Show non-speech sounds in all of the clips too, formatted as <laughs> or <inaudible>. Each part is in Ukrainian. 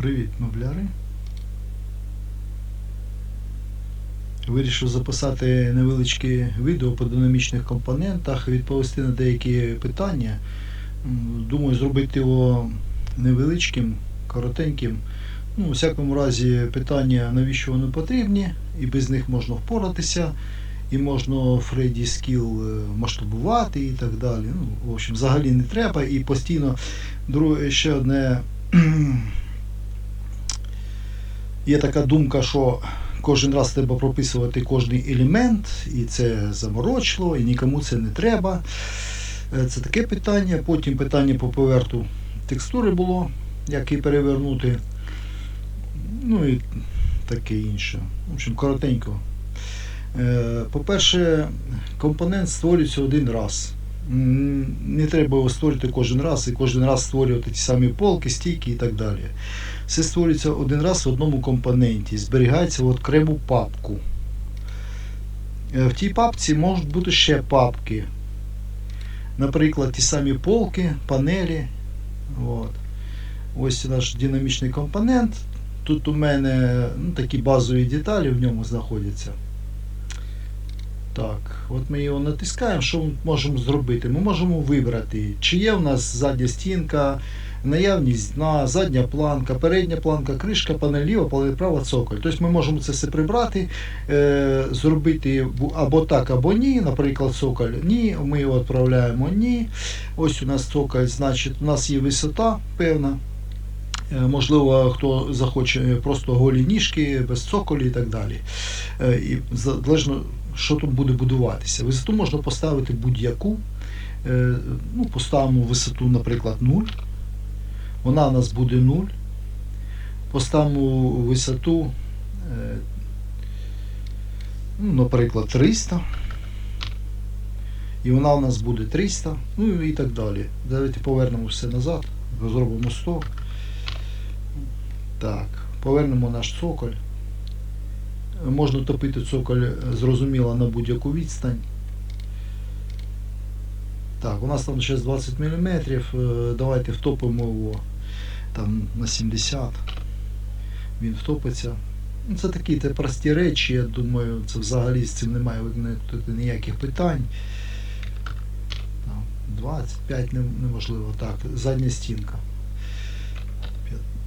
Привіт, мобляри. Вирішив записати невеличке відео по динамічних компонентах, відповісти на деякі питання. Думаю, зробити його невеличким, коротеньким. Ну, у всякому разі, питання, навіщо вони потрібні, і без них можна впоратися, і можна Фредді скіл масштабувати і так далі. Ну, в общем, взагалі не треба. І постійно друге, ще одне. Є така думка, що кожен раз треба прописувати кожний елемент, і це заморочливо, і нікому це не треба. Е, Це таке питання. Потім питання по поверту текстури було, як її перевернути. Ну і таке інше. В общем, коротенько. Е, По-перше, компонент створюється один раз. Не треба його створювати кожен раз і кожен раз створювати ті самі полки, стійки і так далі. Все створюється один раз в одному компоненті, зберігається в окрему папку. Е, В тій папці можуть бути ще папки. Наприклад, ті самі полки, панелі. От. Ось наш динамічний компонент. Тут у мене ну, такі базові деталі в ньому знаходяться. Так, от ми його натискаємо. Що ми можемо зробити? Ми можемо вибрати, чи є у нас задня стінка, наявність дна, задня планка, передня планка, кришка, панель ліва, панель права, цоколь. Тобто ми можемо це все прибрати, е, зробити або так, або ні. Наприклад, цоколь ні, ми його відправляємо ні. Ось у нас цоколь, значить, у нас є висота певна. Е, Можливо, хто захоче просто голі ніжки, без цоколі і так далі. Е, І залежно, що тут буде будуватися. Висоту можна поставити будь-яку. Е, Ну, поставимо висоту, наприклад, 0. Вона у нас буде 0. Поставимо висоту, е, ну, наприклад, 300. І вона у нас буде 300, ну і так далі. Давайте повернемо все назад, зробимо 100. Так, повернемо наш цоколь. Можна топити цоколь, е, зрозуміло, на будь-яку відстань. Так, у нас там ще 20 мм. Давайте втопимо його там на 70. Він втопиться. Ну, Це такі те прості речі, я думаю, це взагалі з цим немає ніяких питань. 25 неможливо. Так, задня стінка.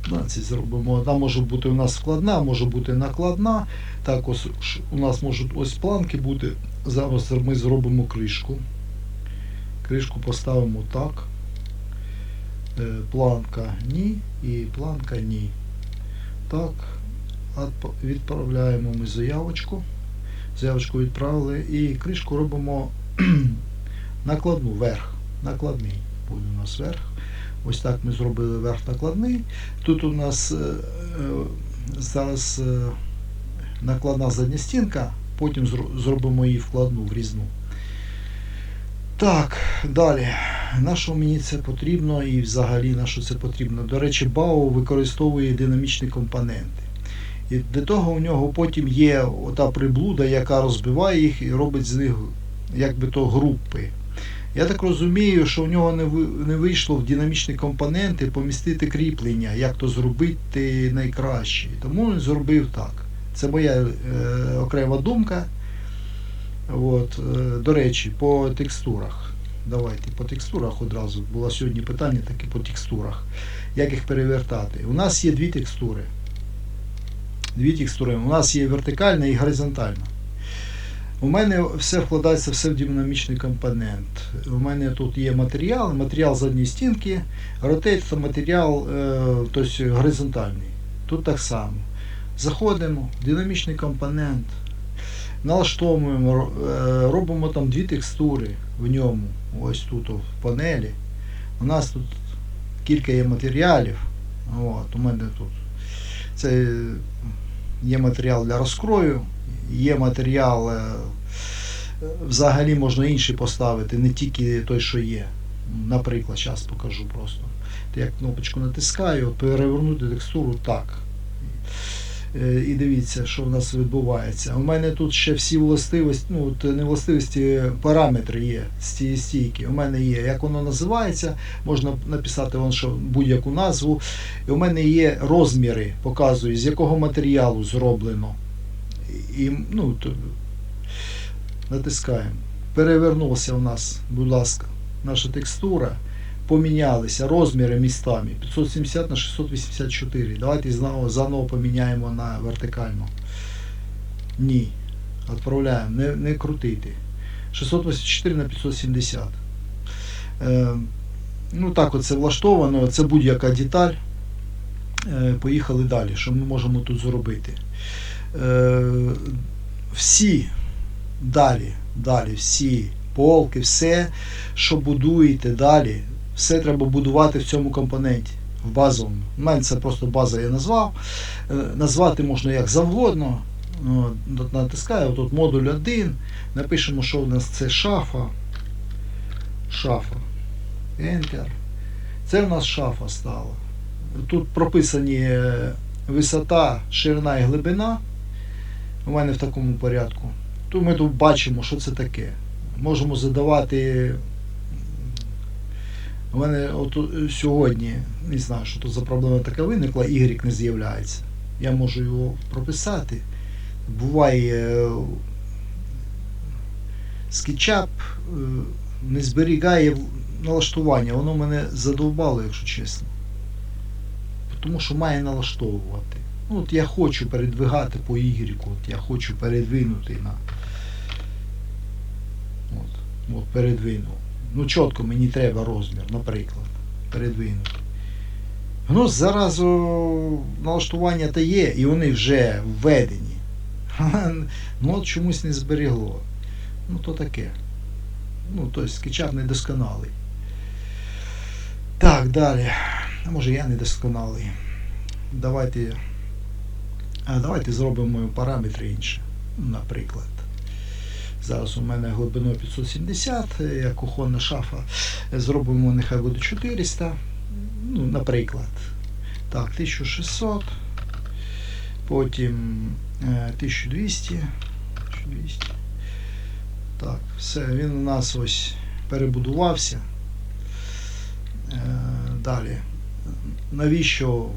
15 зробимо. Вона може бути у нас складна, може бути накладна. Так, ось у нас можуть ось планки бути. Зараз ми зробимо кришку. Кришку поставимо так. Е, Планка ні і планка ні. Так. Відправляємо ми заявочку. Заявочку відправили і кришку робимо <clears throat> накладну верх. Накладний буде у нас верх. Ось так ми зробили верх накладний. Тут у нас е, е, зараз е, накладна задня стінка, потім зробимо її вкладну врізну. Так, далі. На що мені це потрібно і взагалі на що це потрібно? До речі, БАО використовує динамічні компоненти. І для того у нього потім є ота приблуда, яка розбиває їх і робить з них якби то групи. Я так розумію, що у нього не не вийшло в динамічні компоненти помістити кріплення, як то зробити найкраще. Тому він зробив так. Це моя е, окрема думка. От, е, до речі, по текстурах. Давайте по текстурах одразу. Було сьогодні питання таке по текстурах. Як їх перевертати? У нас є дві текстури. Дві текстури. У нас є вертикальна і горизонтальна. У мене все вкладається все в динамічний компонент. У мене тут є матеріал, матеріал задньої стінки, ротейт це матеріал е, тобто горизонтальний. Тут так само. Заходимо, динамічний компонент, налаштовуємо, е, робимо там дві текстури в ньому. Ось тут в панелі. У нас тут кілька є матеріалів. От, у мене тут це є матеріал для розкрою, є матеріал. е, Взагалі можна інший поставити, не тільки той, що є. Наприклад, зараз покажу просто. Я кнопочку натискаю, перевернути текстуру так. Е, І дивіться, що в нас відбувається. У мене тут ще всі властивості, ну от не властивості, параметри є з цієї стійки. У мене є, як воно називається, можна написати вон, що будь-яку назву. І у мене є розміри, показую, з якого матеріалу зроблено. І, ну, то, натискаємо. Перевернувся у нас, будь ласка, наша текстура. Помінялися розміри містами 570 на 684. Давайте знову заново поміняємо на вертикальну. Ні. Відправляємо. Не, не крутити. 684 на 570. Е, ну так оце влаштовано. Це будь-яка деталь. Е, поїхали далі. Що ми можемо тут зробити? Е, всі далі, далі, всі полки, все, що будуєте далі, все треба будувати в цьому компоненті, в базовому. У мене це просто база я назвав. Е, Назвати можна як завгодно. Ну, Натискаю, тут модуль 1, напишемо, що у нас це шафа. Шафа. Enter. Це в нас шафа стала. Тут прописані е, висота, ширина і глибина. У мене в такому порядку. Тут ми тут бачимо, що це таке. Можемо задавати. У мене от е, сьогодні, не знаю, що тут за проблема така виникла, Y не з'являється. Я можу його прописати. Буває е, SketchUp е, не зберігає налаштування, воно мене задовбало, якщо чесно. Тому що має налаштовувати. Ну, от я хочу передвигати по Y, от я хочу передвинути на. От, от передвинув. Ну, чітко мені треба розмір, наприклад. Передвинути. Ну, зараз о, налаштування та є, і вони вже введені. <laughs> Ну от чомусь не зберігло. Ну, то таке. Ну, тобто скетчап недосконалий. Так, далі. А може я недосконалий. Давайте. А давайте зробимо параметри інші. Наприклад. Зараз у мене глибину 570, як кухонна шафа. Зробимо, нехай буде 400. Ну, наприклад. Так, 1600. Потім е, 1200. 1200. Так, все, він у нас ось перебудувався. Е, Далі. Навіщо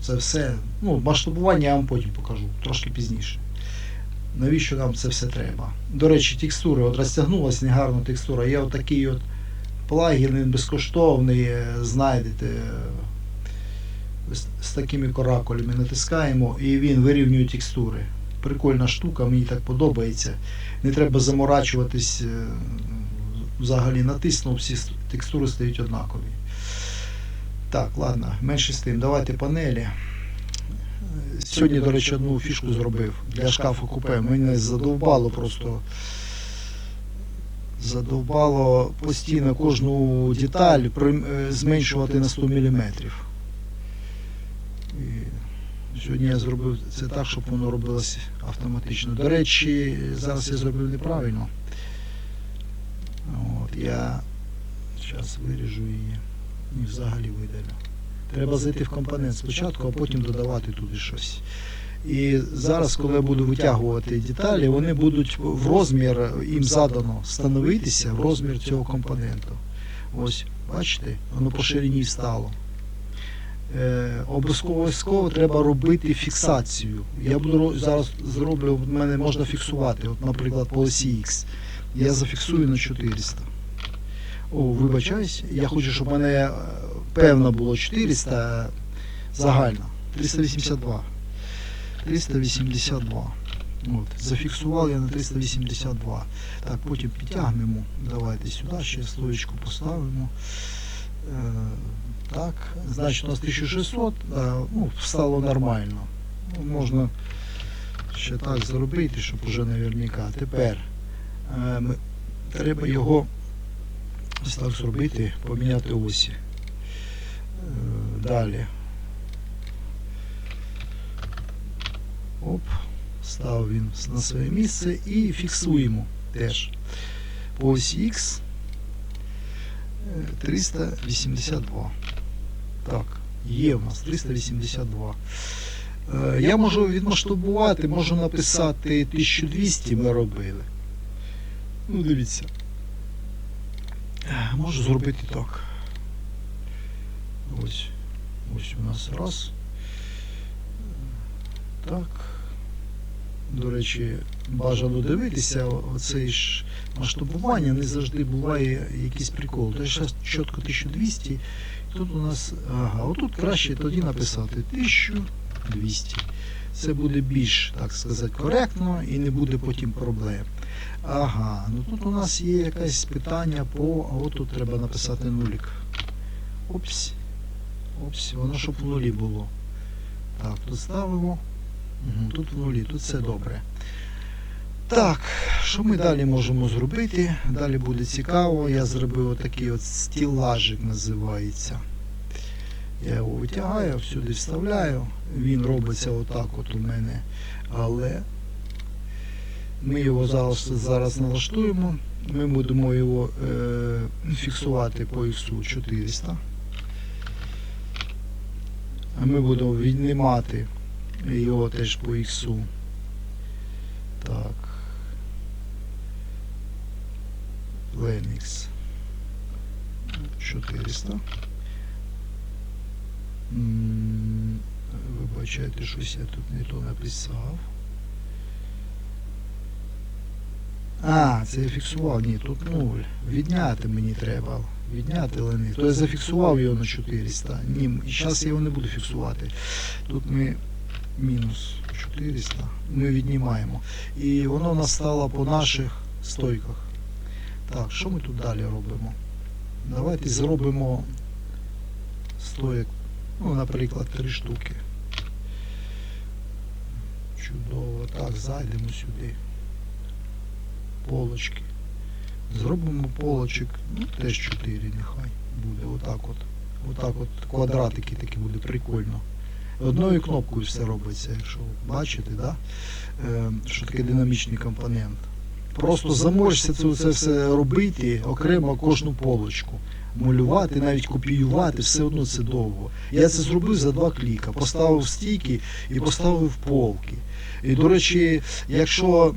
це все? Ну, масштабування я вам потім покажу, трошки пізніше. Навіщо нам це все треба? До речі, текстури, от розтягнулася негарна текстура. Є отакий от плагін, він безкоштовний, знайдете з, такими каракулями натискаємо і він вирівнює текстури. Прикольна штука, мені так подобається. Не треба заморачуватись е, взагалі натиснув, всі текстури стають однакові. Так, ладно, менше з тим. Давайте панелі. Сьогодні, до речі, одну фішку зробив для шкафу купе. Мене задовбало просто. Задовбало постійно кожну деталь е, зменшувати на 100 мм. І сьогодні я зробив це так, щоб воно робилося автоматично. До речі, зараз я зробив неправильно. От, я зараз виріжу її і взагалі видалю. Треба зайти в компонент спочатку, а потім додавати туди щось. І зараз, коли я буду витягувати деталі, вони будуть в розмір, їм задано становитися в розмір цього компоненту. Ось, бачите, воно по ширині встало. Е, обов'язково треба робити фіксацію. Я буду зараз зроблю, в мене можна фіксувати, от, наприклад, по осі X. Я зафіксую на 400. О, вибачаюсь, я хочу, щоб мене е, певно було 400 загально. 382. 382. От, зафіксував я на 382. Так, потім підтягнемо. Давайте сюди ще слоєчку поставимо. Е, так, значить у нас 1600, да, ну, стало нормально. Ну, можна ще так зробити, щоб уже наверняка. Тепер е, ми- треба його ось так зробити, поміняти осі. Е, Далі. Оп, став він на своє місце і фіксуємо теж. По осі е, 382. Так, є у нас 382. Е, Я можу відмасштабувати, можу написати 1200 ми робили. Ну, дивіться. Можу зробити так. Ось. Ось у нас раз. Так. До речі, бажано дивитися, оце ж масштабування не завжди буває якийсь прикол. Тож зараз чітко 1200. Тут у нас, ага, отут краще тоді написати 1200. Це буде більш, так сказати, коректно і не буде потім проблем. Ага, ну тут у нас є якесь питання по. А от тут треба написати нулік. Опс. Опс, воно щоб в нулі було. Так, тут ставимо. Угу, тут в нулі, тут все добре. Так, що ми далі можемо зробити? Далі буде цікаво. Я зробив отакий от стілажик називається. Я його витягаю, всюди вставляю. Він робиться отак от у мене. Але ми його зараз, зараз налаштуємо. Ми будемо його е, фіксувати по XU 400. А ми будемо віднімати його теж по іксу. Так. Lenix 400. Вибачайте, щось я тут не то написав. А, це я фіксував. Ні, тут 0. Відняти мені треба. Відняти лени. То я зафіксував його на 400. Ні, зараз я його не буду фіксувати. Тут ми мінус 400. Ми віднімаємо. І воно у нас стало по наших стойках. Так, що ми тут далі робимо? Давайте зробимо стоїк, ну, наприклад, три штуки. Чудово. Так, зайдемо сюди. Полочки. Зробимо полочок, ну теж 4 нехай буде. Отак от. Отак от квадратики такі буде прикольно. Одною кнопкою все робиться, якщо бачите, да? е, що таке динамічний компонент. Просто заморишся це, це все робити окремо кожну полочку. Малювати, навіть копіювати, все одно це довго. Я це зробив за два кліка. Поставив стійки і поставив полки. І, до речі, якщо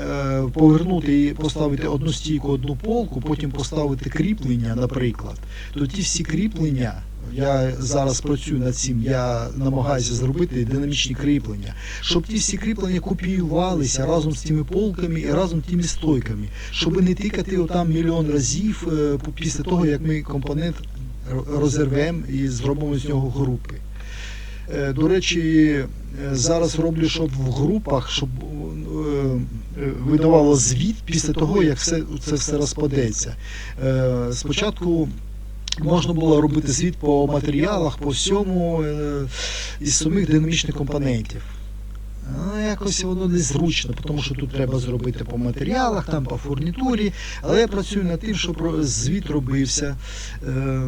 е, повернути і поставити одну стійку, одну полку, потім поставити кріплення, наприклад, то ті всі кріплення. Я зараз працюю над цим, я намагаюся зробити динамічні кріплення, щоб ті всі кріплення копіювалися разом з тими полками і разом з тими стойками, щоб не тикати отам мільйон разів е, після того, як ми компонент розірвемо і зробимо з нього групи. Е, До речі, зараз роблю, щоб в групах, щоб е, видавало звіт після того, як все це все розпадеться. Спочатку можна було робити звіт по матеріалах, по всьому е, із самих динамічних компонентів. Якось воно незручно, тому що тут треба зробити по матеріалах, там по фурнітурі. Але я працюю над тим, щоб звіт робився е,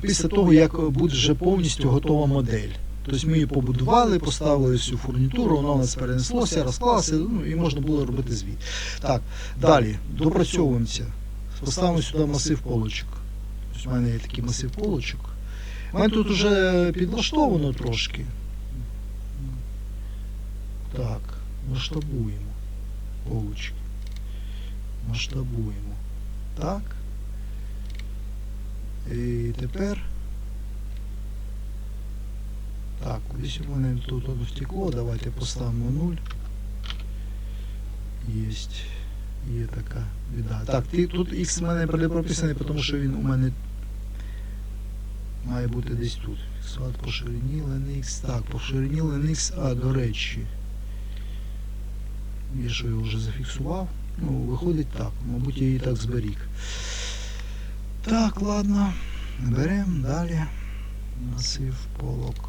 після того, як буде вже повністю готова модель. Тобто ми її побудували, поставили всю фурнітуру, воно у нас перенеслося, розклалося, ну і можна було робити звіт. Так, далі допрацьовуємося. Поставимо сюди масив полочок. Ось у мене є такий масив полочок. У мене тут вже підлаштовано трошки. Так, масштабуємо полочки. Масштабуємо. Так. І тепер. Так, кудись у мене тут воно втекло. Давайте поставимо 0. Єсть. Є така біда. Так, ти, тут X в мене не прописаний, тому що він у мене має бути десь тут. Фіксувати по ширині Linux. Так, по ширині Linux, а до речі. Я що його вже зафіксував. Ну, виходить так. Мабуть, я її так зберіг. Так, ладно. Беремо далі. Масив полок.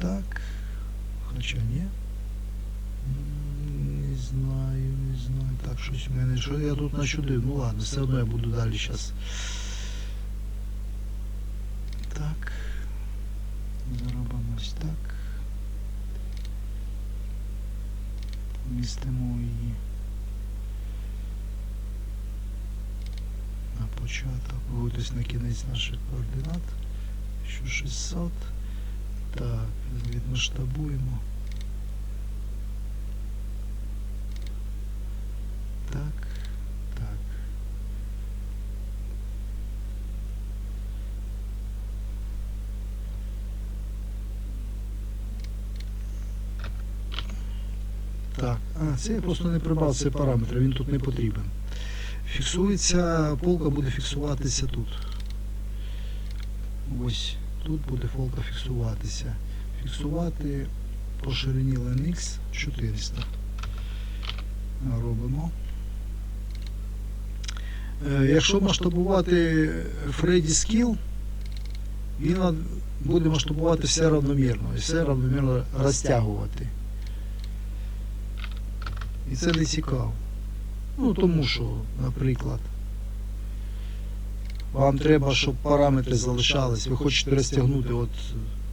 Так. Хоча ні. Не знаю, не знаю. Так, щось в мене. Що я тут начудив? Ну ладно, все одно я буду далі зараз. Так. Зробимо ось так. Помістимо її на початок. Ось на кінець наших координат. Що 600. Так, відмасштабуємо. Так, так. Так, а, це я просто не прибрав цей параметр, він тут не потрібен. Фіксується, полка буде фіксуватися тут. Ось, тут буде полка фіксуватися. Фіксувати по ширині LNX 400. Робимо. Е, Якщо масштабувати Freddy Skill, він буде масштабувати все равномірно і все равномірно розтягувати. І це не цікаво. Ну, тому що, наприклад, вам треба, щоб параметри залишались, ви хочете розтягнути от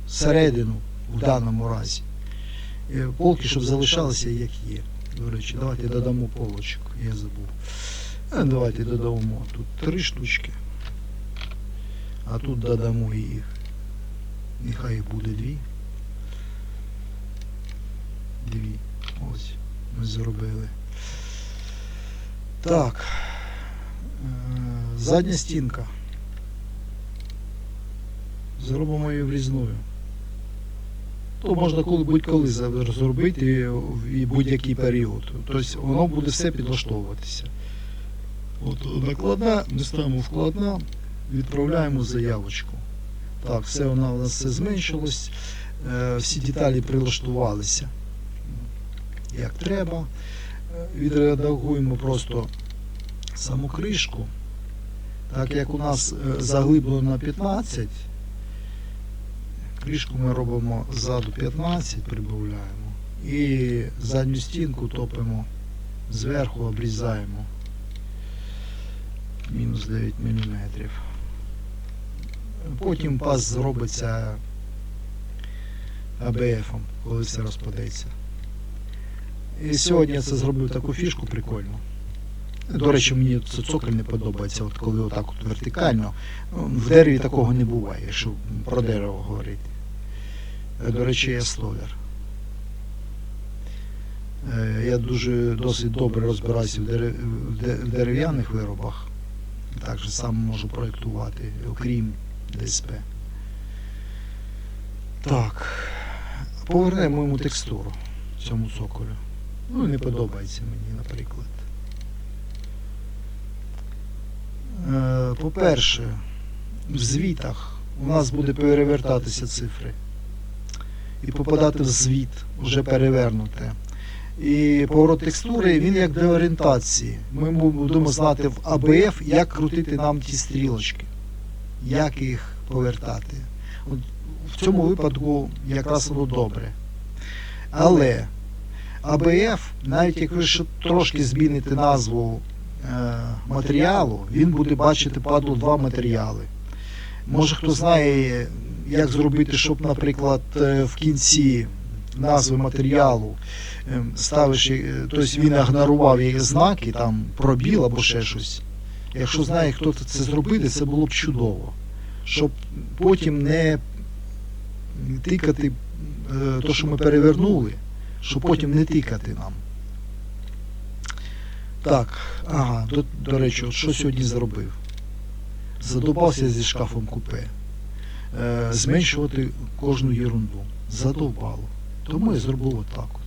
середину в даному разі. Е, Полки, щоб залишалися як є. До речі, давайте додамо полочок, я забув. Е, Давайте додамо тут три штучки. А тут додамо їх. Нехай їх буде дві. Дві. Ось. Зробили. Так. Е, Задня стінка. Зробимо її врізною. То можна коли будь-коли зробити в будь-який період. Тобто воно буде все підлаштовуватися. От накладна, ми ставимо вкладна, відправляємо заявочку. Так, все вона у нас все зменшилось, е, всі деталі прилаштувалися як треба. Відредагуємо просто саму кришку. Так як у нас е, заглиблено на 15, кришку ми робимо ззаду 15, прибавляємо. І задню стінку топимо зверху, обрізаємо мінус 9 мм. Потім паз зробиться АБФ, коли все розпадеться. І сьогодні я це зробив таку фішку прикольну. До речі, мені це цоколь не подобається, от коли отак от вертикально. Ну, В дереві такого не буває, якщо про дерево говорити. Е, До речі, я столяр. Е, Я дуже досить добре розбираюся в дерев'яних виробах. Так же сам можу проєктувати, окрім ДСП. Так. Повернемо йому текстуру цьому цоколю. Ну, не подобається мені, наприклад. Е, По-перше, в звітах у нас буде перевертатися цифри. І попадати в звіт, вже перевернуте. І поворот текстури, він як для орієнтації. Ми будемо знати в АБФ, як крутити нам ті стрілочки, як їх повертати. От в цьому випадку якраз воно добре. Але АБФ, навіть як ви ще трошки зміните назву е, матеріалу, він буде бачити падло два матеріали. Може хто знає, як зробити, щоб, наприклад, е, в кінці назви матеріалу е, ставиш, е, тобто він ігнорував її знаки, там пробіл або ще щось. Якщо знає, хто це зробити, це було б чудово. Щоб потім не тикати е, то, що ми перевернули, щоб потім не тикати нам. Так, ага, до, до речі, от що сьогодні зробив? Задовбався зі шкафом купе. Е, зменшувати кожну єрунду. Задовбало. Тому я зробив отак от.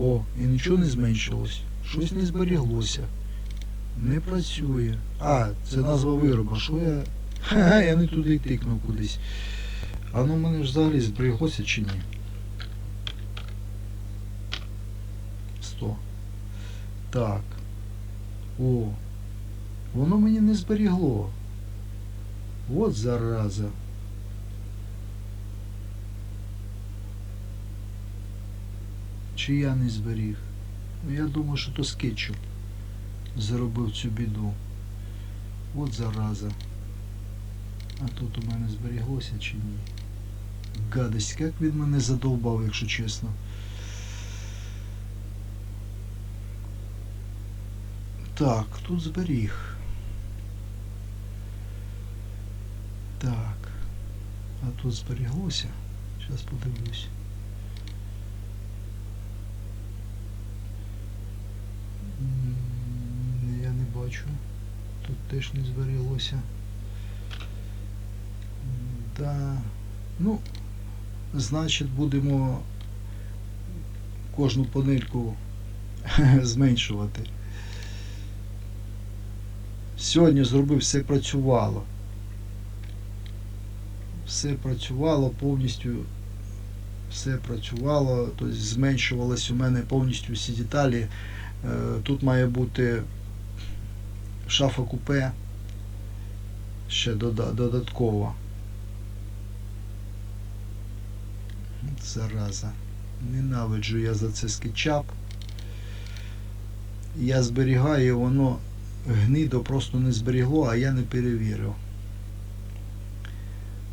О, і нічого не зменшилось. Щось не зберіглося. Не працює. А, це назва вироба. Що я. Ха-ха, <laughs> я не туди тикнув кудись. А ну мене ж взагалі зберіглося чи ні? 100. Так. О. Воно мені не зберігло. От зараза. Чи я не зберіг? Ну я думаю, що то скетчу зробив цю біду. От зараза. А тут у мене зберіглося чи ні? Гадость, як він мене задовбав, якщо чесно. Так, тут зберіг. Так. А тут зберіглося. Зараз подивлюсь. Я не бачу. Тут теж не зберіглося. Да. Ну, значить, будемо кожну панельку <laughs> зменшувати. Сьогодні зробив, все працювало. Все працювало повністю. Все працювало, тобто зменшувалось у мене повністю всі деталі. Е, Тут має бути шафа купе ще додатково. Зараза. Ненавиджу я за це скетчап. Я зберігаю, воно гнидо просто не зберігло, а я не перевірив.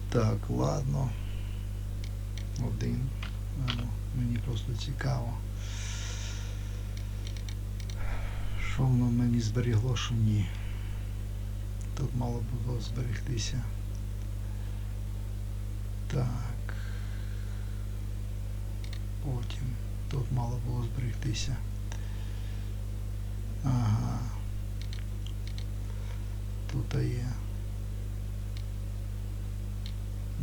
Так, ладно. Один. Ну, Мені просто цікаво. Що воно мені зберігло, що ні. Тут мало було зберегтися. Так. Потім. Тут мало було зберегтися. Ага. Тут є.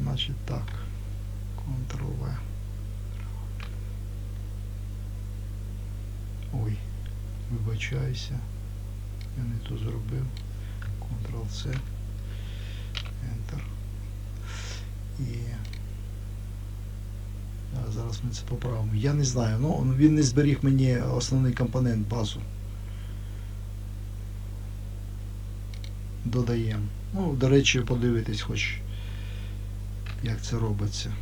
Значить так. Ctrl-V. Ой, вибачаюся. Я не то зробив. Ctrl-C. Enter. І зараз ми це поправимо. Я не знаю. Ну, він не зберіг мені основний компонент базу. Додаємо. Ну, до речі, подивитись хоч, як це робиться.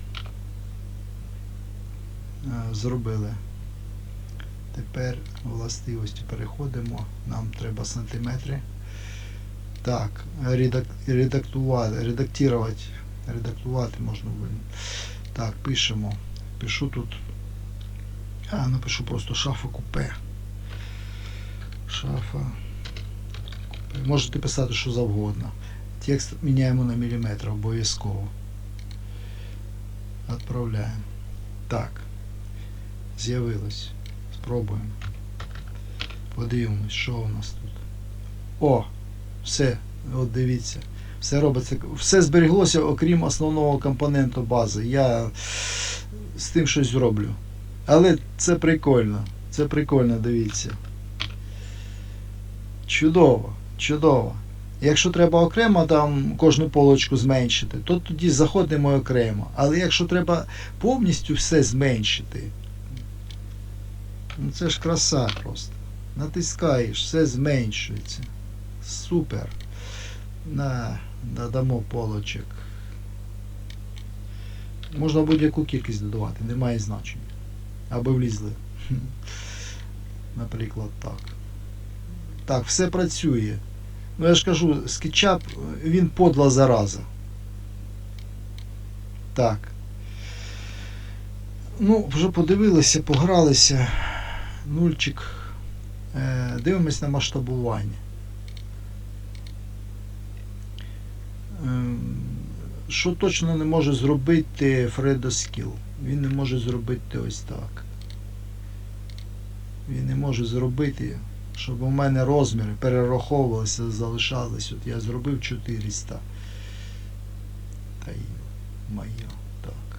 Е, Зробили. Тепер властивості переходимо. Нам треба сантиметри. Так, редак, редактувати, редактувати, редактувати можна буде. Так, пишемо. Пишу тут. А, напишу просто шафа купе. Шафа. Купе. Можете писати що завгодно. Текст міняємо на міліметр обов'язково. Відправляємо. Так. З'явилось. Спробуємо. Подивимось, що у нас тут. О! Все, от дивіться. Все робиться. Все зберіглося, окрім основного компоненту бази. Я з тим щось зроблю. Але це прикольно. Це прикольно, дивіться. Чудово, чудово. Якщо треба окремо там кожну полочку зменшити, то тоді заходимо окремо. Але якщо треба повністю все зменшити, ну це ж краса просто. Натискаєш, все зменшується. Супер. На, додамо полочок. Можна будь-яку кількість додавати, немає значення. Аби влізли. <laughs> Наприклад, так. Так, все працює. Ну я ж кажу, SketchUp, він подла зараза. Так. Ну, вже подивилися, погралися. Нульчик. Е, дивимось на масштабування. Що точно не може зробити Фредо Скіл? Він не може зробити ось так. Він не може зробити, щоб у мене розміри перераховувалися, залишались. От я зробив 400. Та й моє. Так.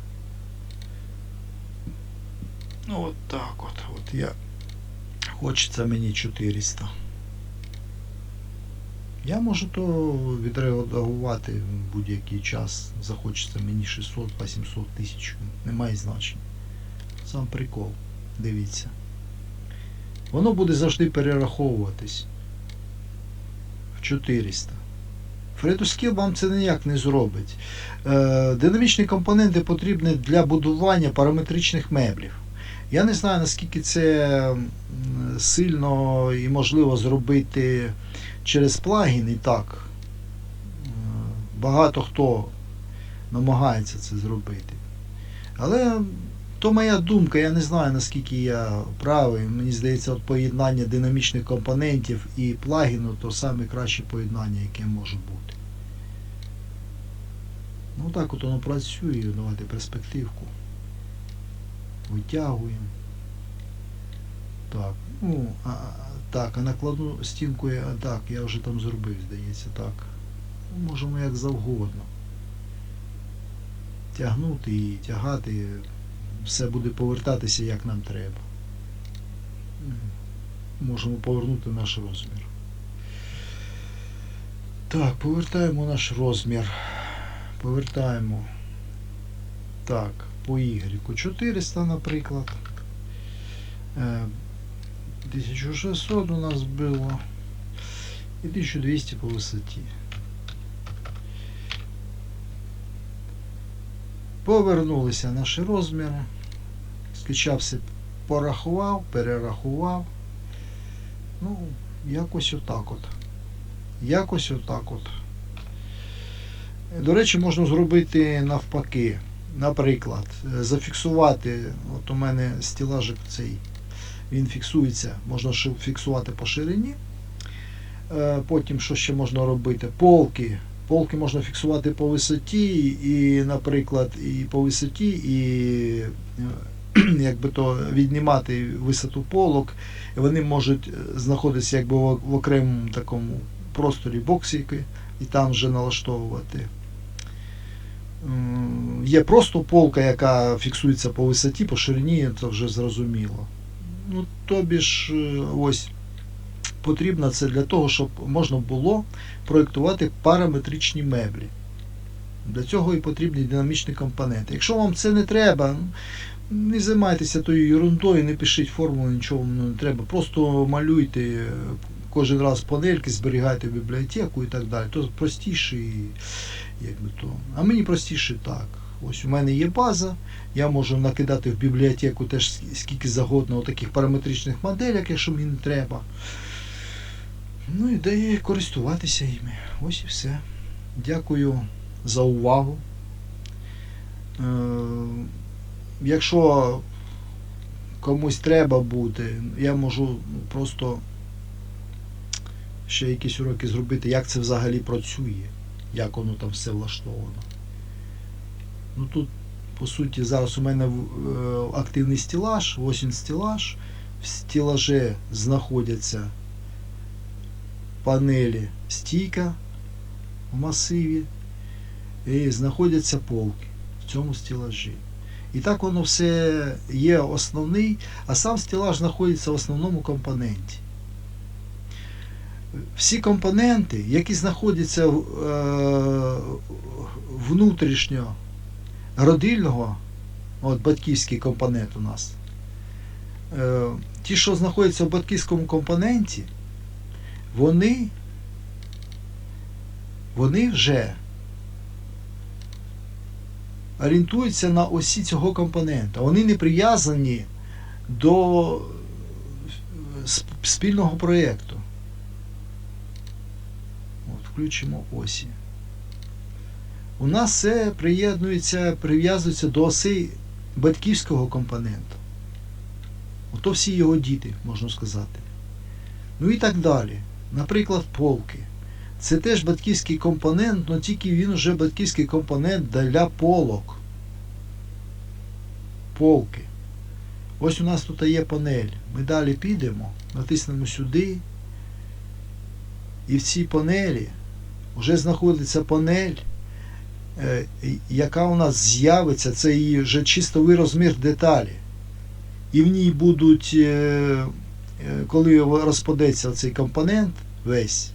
Ну от так от. От я. Хочеться мені 400. Я можу то відреагувати в будь-який час. Захочеться мені 600, 800 тисяч. Немає значення. Сам прикол. Дивіться. Воно буде завжди перераховуватись. В 400. FreeDoSkill вам це ніяк не зробить. Е, динамічні компоненти потрібні для будування параметричних меблів. Я не знаю, наскільки це сильно і можливо зробити через плагін і так. Е, Багато хто намагається це зробити. Але то моя думка, я не знаю наскільки я правий. Мені здається, от поєднання динамічних компонентів і плагіну то саме краще поєднання, яке може бути. Ну так от воно працює. Давайте перспективку. Витягуємо. Так. Ну, а, так, а накладну стінку я. Так, я вже там зробив, здається, так. Можемо як завгодно. Тягнути і тягати. Все буде повертатися як нам треба. Можемо повернути наш розмір. Так, повертаємо наш розмір. Повертаємо. Так, по Y 400, наприклад. Е, 1600 у нас було. І 1200 по висоті. Повернулися наші розміри. Скачався, порахував, перерахував. Ну, якось отак от. Якось отак от. До речі, можна зробити навпаки. Наприклад, е, зафіксувати, от у мене стілажик цей, він фіксується, можна фіксувати по ширині. Е, Потім, що ще можна робити? Полки. Полки можна фіксувати по висоті, і, наприклад, і по висоті, і е, <clears throat> якби то віднімати висоту полок. Вони можуть знаходитися якби в окремому такому просторі боксики і там вже налаштовувати. Є просто полка, яка фіксується по висоті, по ширині, це вже зрозуміло. Ну, тобі ж, е, ось потрібно це для того, щоб можна було проєктувати параметричні меблі. Для цього і потрібні динамічні компоненти. Якщо вам це не треба, не займайтеся тою ерундою, не пишіть формулу, нічого вам не треба. Просто малюйте е, кожен раз панельки, зберігайте в бібліотеку і так далі. То простіше і якби то. А мені простіше так. Ось у мене є база, я можу накидати в бібліотеку теж скільки загодно таких параметричних моделек, якщо мені треба. Ну і дає користуватися іми. Ось і все. Дякую за увагу. Е, якщо комусь треба буде, я можу ну, просто ще якісь уроки зробити, як це взагалі працює, як воно там все влаштовано. Ну тут, по суті, зараз у мене е, активний стілаж, ось він стілаж. В стілаже знаходяться панелі стійка в масиві і знаходяться полки в цьому стілажі. І так воно все є основний, а сам стілаж знаходиться в основному компоненті. Всі компоненти, які знаходяться е, внутрішньо родильного, от батьківський компонент у нас, е, ті, що знаходяться в батьківському компоненті, вони, вони вже орієнтуються на осі цього компонента. Вони не прив'язані до спільного проєкту. Включимо осі. У нас все приєднується, прив'язується до оси батьківського компоненту. Ото всі його діти, можна сказати. Ну і так далі. Наприклад, полки. Це теж батьківський компонент, але тільки він вже батьківський компонент для полок. Полки. Ось у нас тут є панель. Ми далі підемо, натиснемо сюди. І в цій панелі вже знаходиться панель, е, яка у нас з'явиться, це її вже чистовий розмір деталі. І в ній будуть, е, е, коли розпадеться цей компонент весь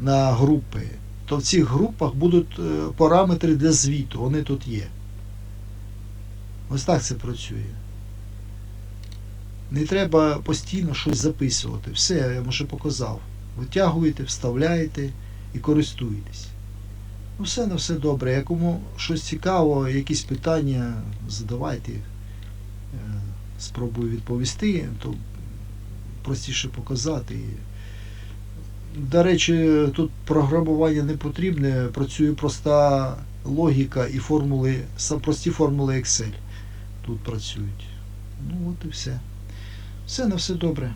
на групи, то в цих групах будуть параметри для звіту, вони тут є. Ось так це працює. Не треба постійно щось записувати. Все, я вам вже показав. Витягуєте, вставляєте і користуєтесь. Ну, все на все добре. Якому щось цікаво, якісь питання задавайте. Е, Спробую відповісти, то простіше показати. До речі, тут програмування не потрібне, працює проста логіка і формули, прості формули Excel тут працюють. Ну от і все. Все на все добре.